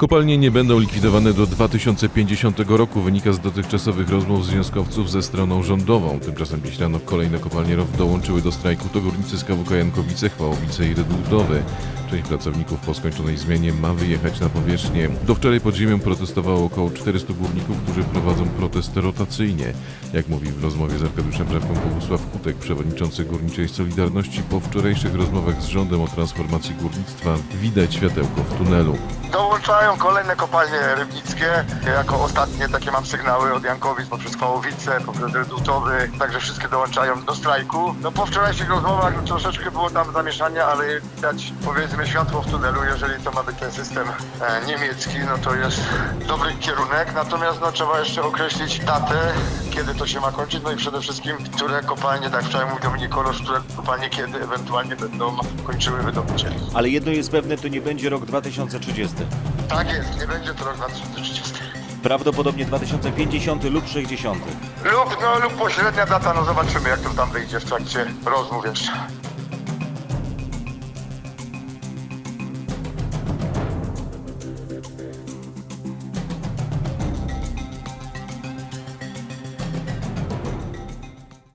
Kopalnie nie będą likwidowane do 2050 roku, wynika z dotychczasowych rozmów związkowców ze stroną rządową. Tymczasem dziś rano kolejne kopalnie ROW dołączyły do strajku. To górnicy z KWK Jankowice, Chwałowice i Redudowy. Część pracowników po skończonej zmianie ma wyjechać na powierzchnię. Do wczoraj pod ziemią protestowało około 400 górników, którzy prowadzą protest rotacyjnie. Jak mówi w rozmowie z Arkadiuszem Brzewką Bogusław Kutek, przewodniczący Górniczej Solidarności, po wczorajszych rozmowach z rządem o transformacji górnictwa widać światełko w tunelu. Dołączają kolejne kopalnie rybnickie. Jako ostatnie takie mam sygnały od Jankowic poprzez Kołowice, poprzez Redutowy. Także wszystkie dołączają do strajku. No po wczorajszych rozmowach troszeczkę było tam zamieszania, ale widać powiedzmy światło w tunelu. Jeżeli to ma być ten system e, niemiecki, no to jest dobry kierunek. Natomiast no, trzeba jeszcze określić datę, kiedy to się ma kończyć. No i przede wszystkim, które kopalnie, tak wczoraj mówił Dominik Kolosz, które kopalnie kiedy ewentualnie będą kończyły wydobycie. Ale jedno jest pewne, to nie będzie rok 2030. Tak jest, nie będzie to rok 2030. Prawdopodobnie 2050 lub 60. Lub, no, lub pośrednia data, no zobaczymy jak to tam wyjdzie w trakcie rozmów jeszcze.